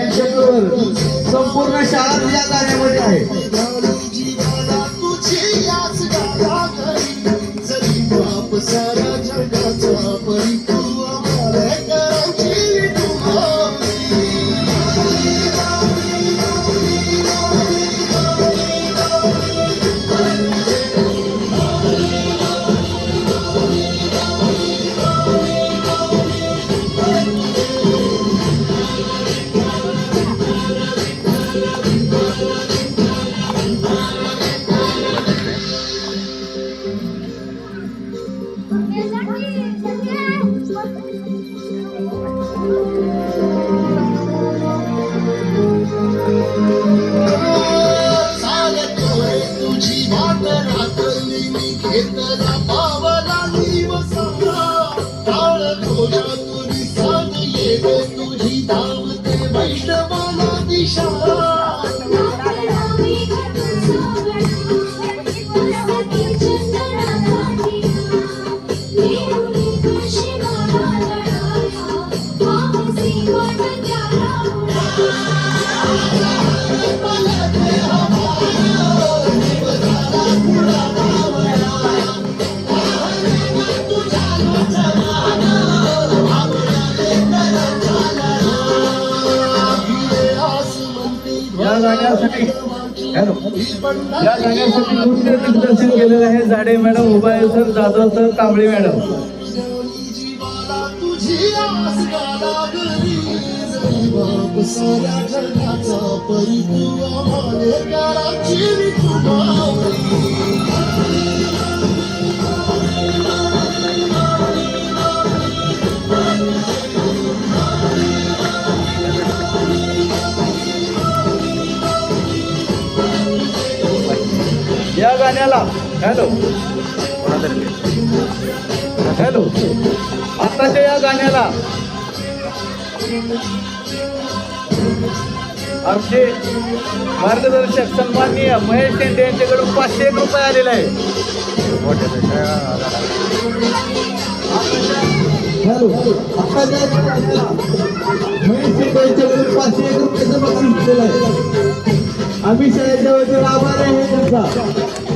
यांच्याबरोबर संपूर्ण शाळा तुझ्या कार्यामध्ये आहे. या गाण्यासाठी हॅलो. या गाण्यासाठी नृत्य दिग्दर्शन केलेलं आहे? Zade madam Ubhale sir Jadhav sir Kamble madam जीवाला या हॅलो हॅलो आताच्या या गाण्याला. आमचे मार्गदर्शक सन्माननीय महेश शेंडे यांच्याकडून पाचशे एक रुपये आलेला आहे हॅलो महेश शेंडे यांच्याकडून पाचशे एक रुपयाचं बक्षीस दिलेलं आहे. आम्ही शाळेच्या वतीने आभार आहे त्यांचा.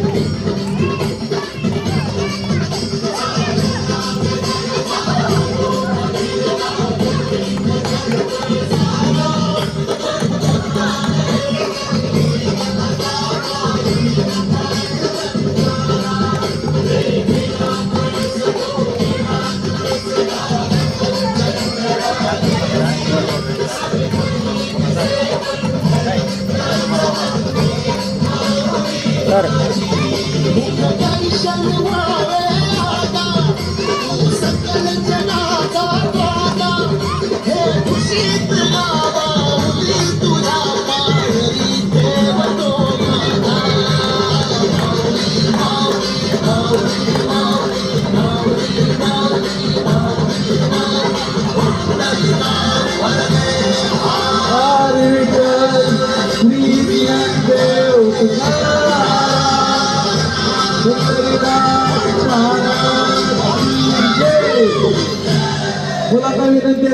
Wala kami ng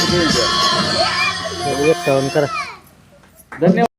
शिवकन्या धन्यवाद.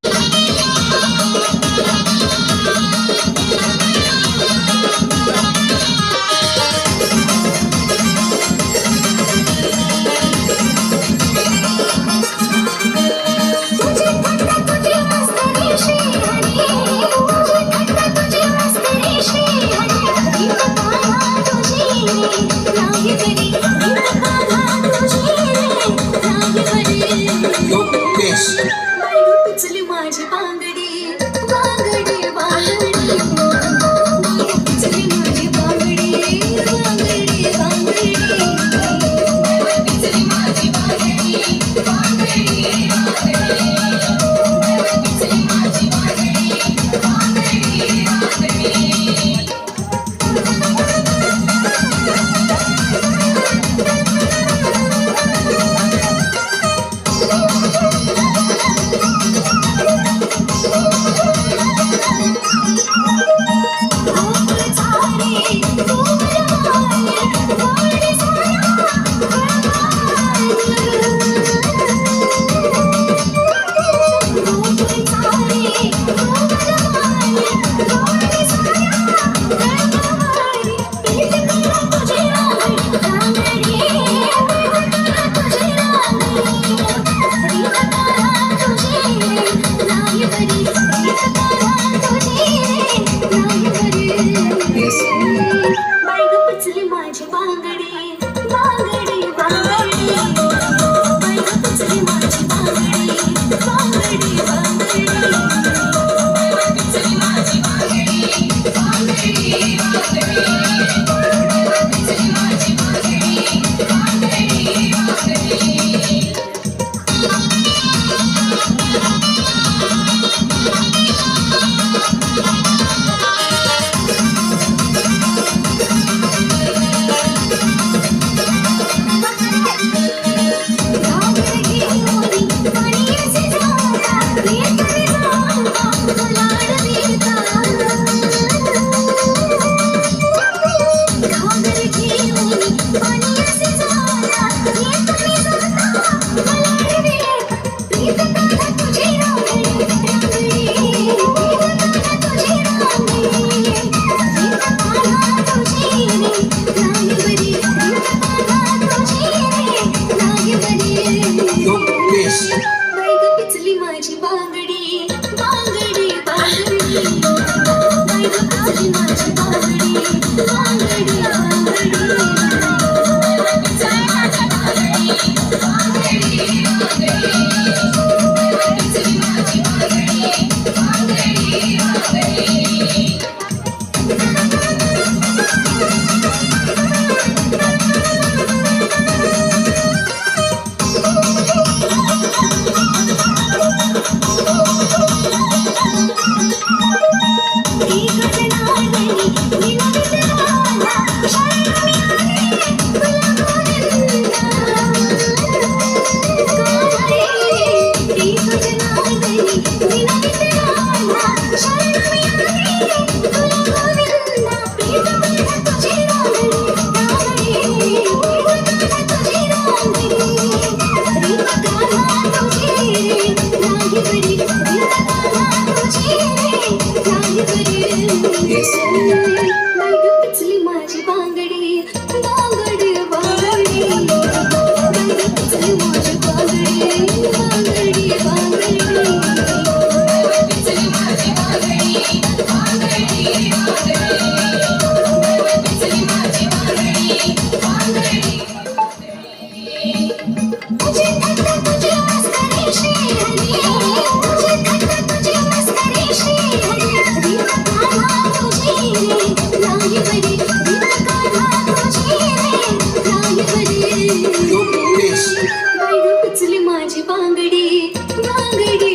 बांगडी बांगडी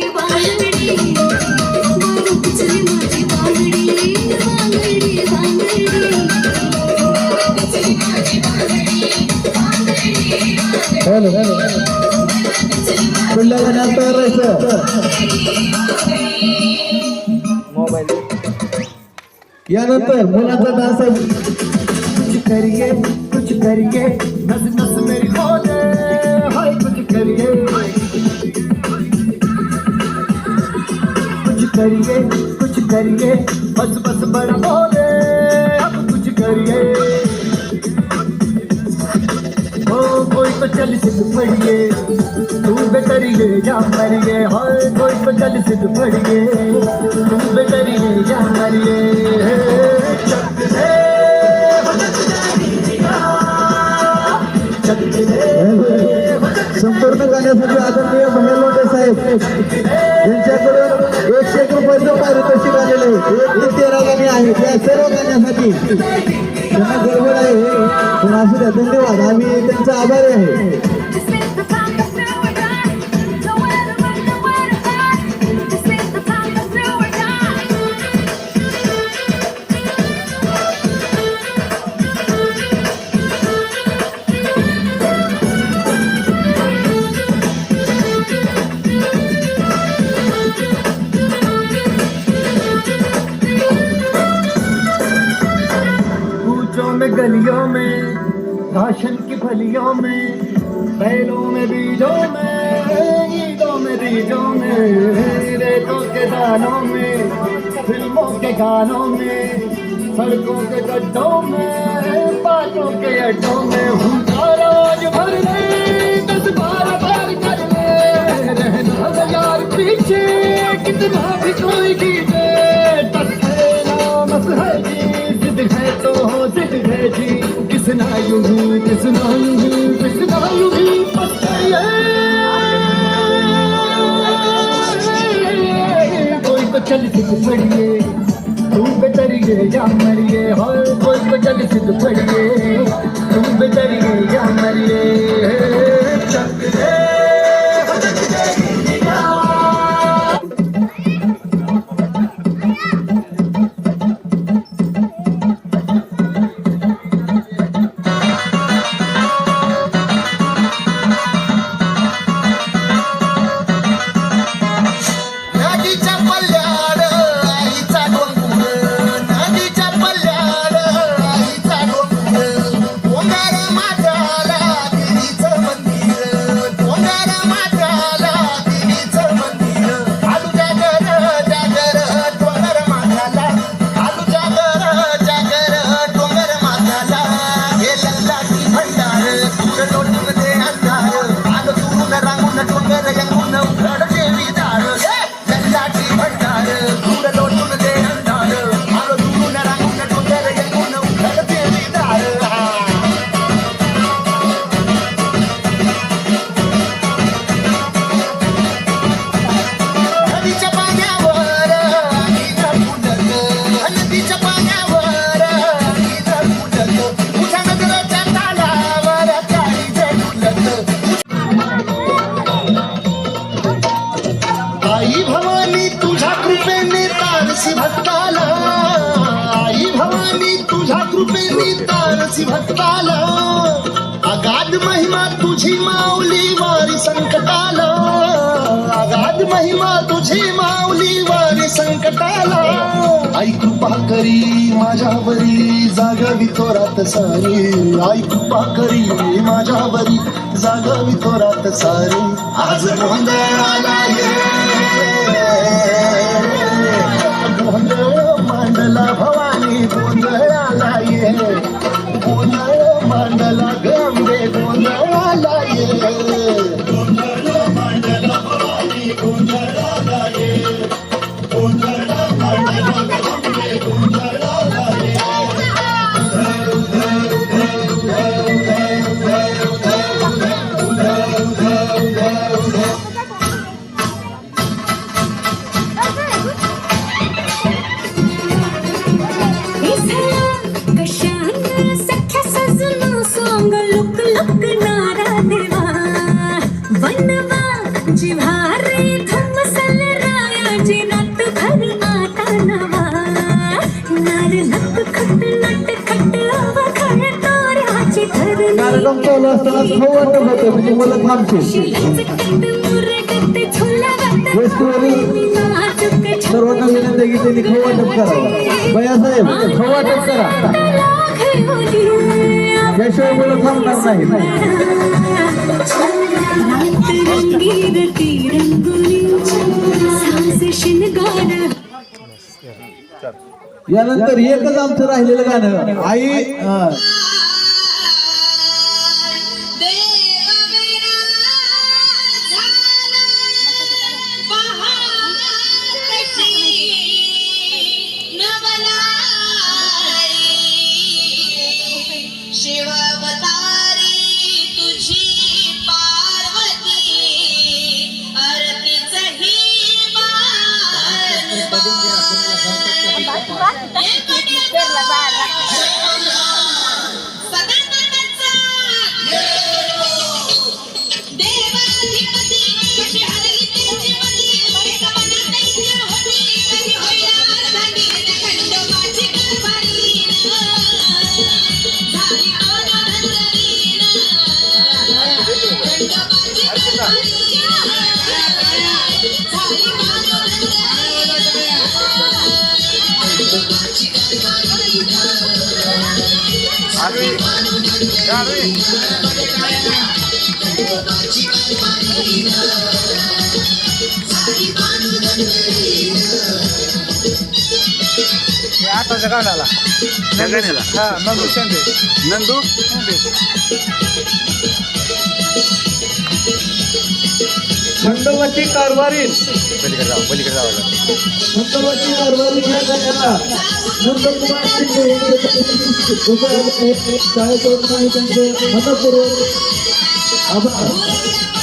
पिचली माझी बांगडी बांगडी हॅलो हॅलो पुढल्या गाण्यात तयार राहायचं मोबाईल यानंतर मुलाचा डान्स आहे कुछ करिए कुछ करिए नस नस मेरी खोले हाय करिए, कुछ करिए, बस बस बड़ा बोले। अब कुछ करिए। ओ, कोई तो चल सिद्ध पड़िए तू बेतरिए या मरिए, हाय, कोई तो चल सिद्ध पड़िए तू बेतरिए या मरिए। संपूर्ण गाण्यासाठी आदरणीय महेश लोटे साहेब यांच्याकडून त्या सर्व करण्यासाठी त्यांना गडबड आहे. पण असू द्या धन्यवाद. आम्ही त्यांचा आभारी आहे. फलियों में, बैलों में, बीजों में ईदों में, बीजों में, रेतों के दानों में, फ़िल्मों के गानों में, सड़कों के गड्ढों में बातों के अड्डों में हूँ राज भर दस बार बार कर ले रहना यार पीछे, कितना भी कोई कीजिए चलिसे तूं चरी मरि हई पे तूं चरि जाम तुझी माऊली वारी संकटाला. अगाध महिमा तुझी माऊली वारी संकटाला. आई कृपा करी माझ्यावरी जागवी थोरात सारी. आई कृपा करी माझ्यावरी जागवी थोरात सारी. आज गोंधळाला ये गोंधळ मांडला भवानी कार्यक्रम चालू असताना खाऊ वाटत होतं म्हणजे मला थांबतील वस्तूवरील सर्वांना विनंती आहे की त्यांनी खाऊ वाटप करावं भैयासाहेब खाऊ वाटप करा त्याशिवाय मुलं थांबणार नाही यानंतर एकच आमचं राहिलेलं गाणं आई आताच्या गाण्याला. गाण्याला? हा नंदू शेंडे. नंदू? खंडोबाची कारभारी. पलीकडे जाऊ पलीकडे जाऊ खंडोबाची कारभारी या गाण्याला. नंदकुमार शिंदे यांचे. शाळेकडून आणि त्यांचे मनपूर्वक 好不好？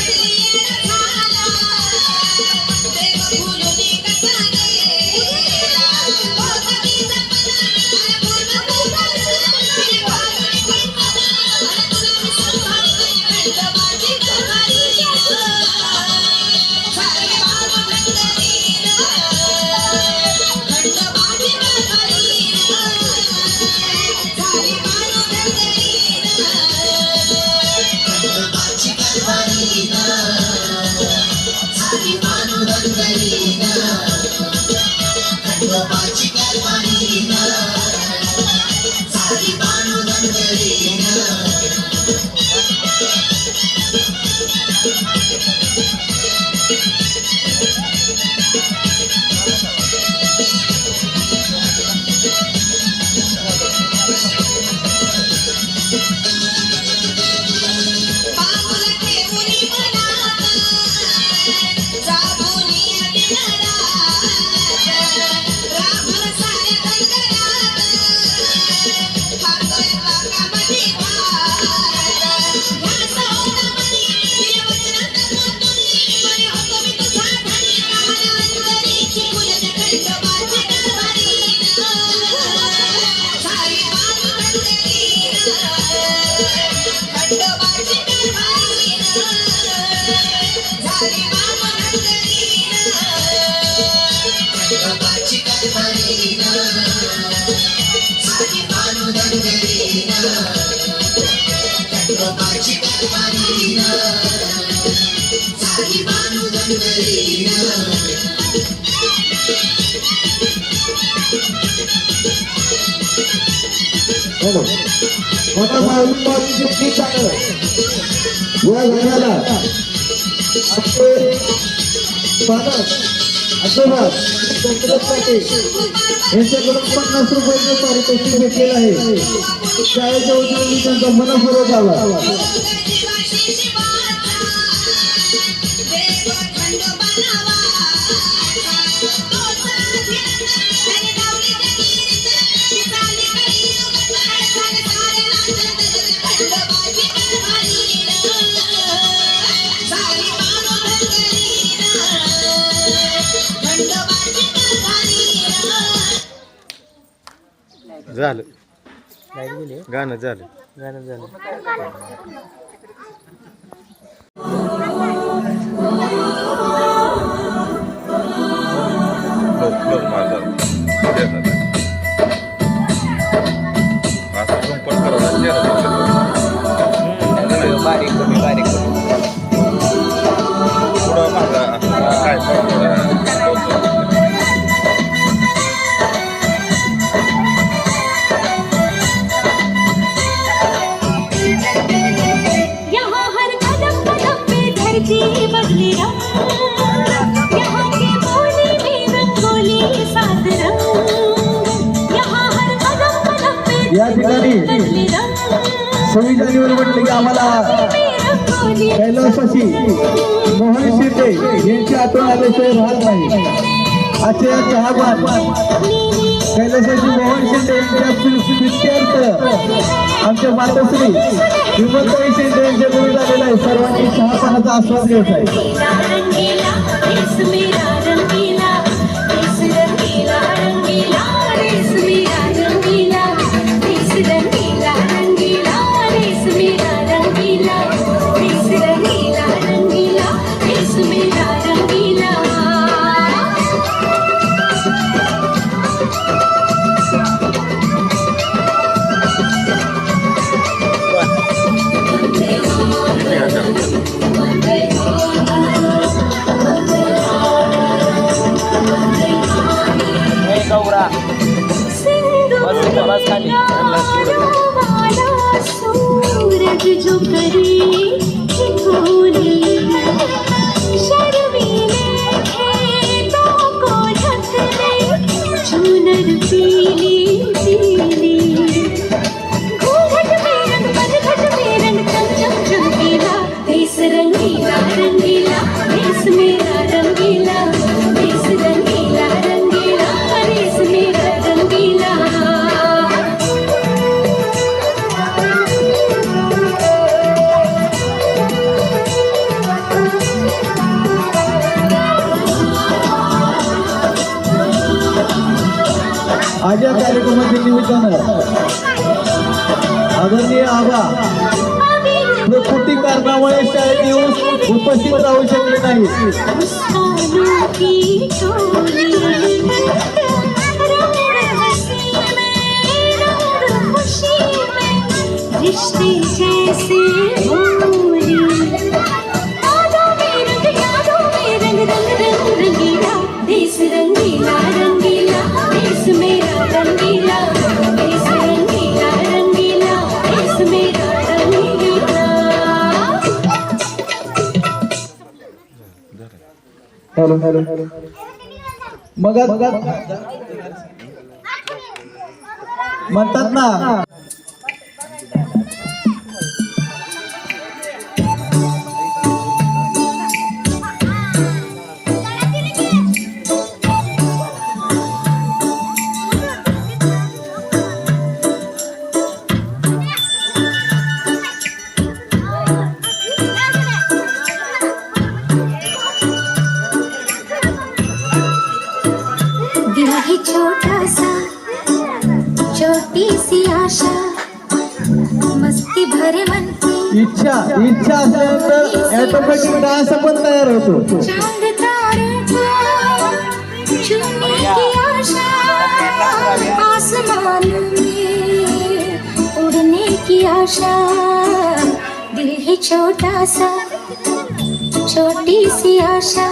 मोठा माऊली माऊलीचे गीत या गाण्याला आपले पालक पाटील यांच्याकडून पन्नास रुपयाचं पारितोषिक भेटलेलं आहे. शाळेच्या वतीने त्यांचा मनपूर्वक आला गाणं झालं. गाणं झालं. आमच्या आमचे मातोश्री विमंतई शिंदे गुरु झालेला आहे सर्वांनी चहा पाण्याचा आस्वाद घेत आहे खाली 是 हॅलो मग म्हणतात ना छोटी सी आशा मस्ती भरे मन की। इच्छा इच्छा ऑटोमेटिक डांस अपन तैयार हो तो आसमान में उड़ने की आशा। दिल छोटा सा छोटी सी आशा।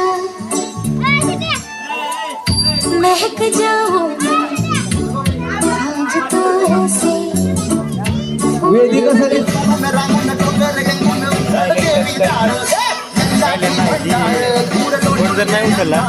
महक जाऊँ वेदिक सरी कोण जर नाही उचलला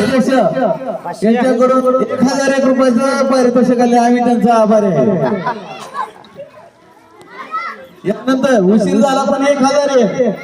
उपाध्यक्ष यांच्याकडून एक हजार एक रुपयाचं पारितोषिक आले आम्ही त्यांचा आभार आहे. यानंतर उशीर झाला पण एक हजार आहे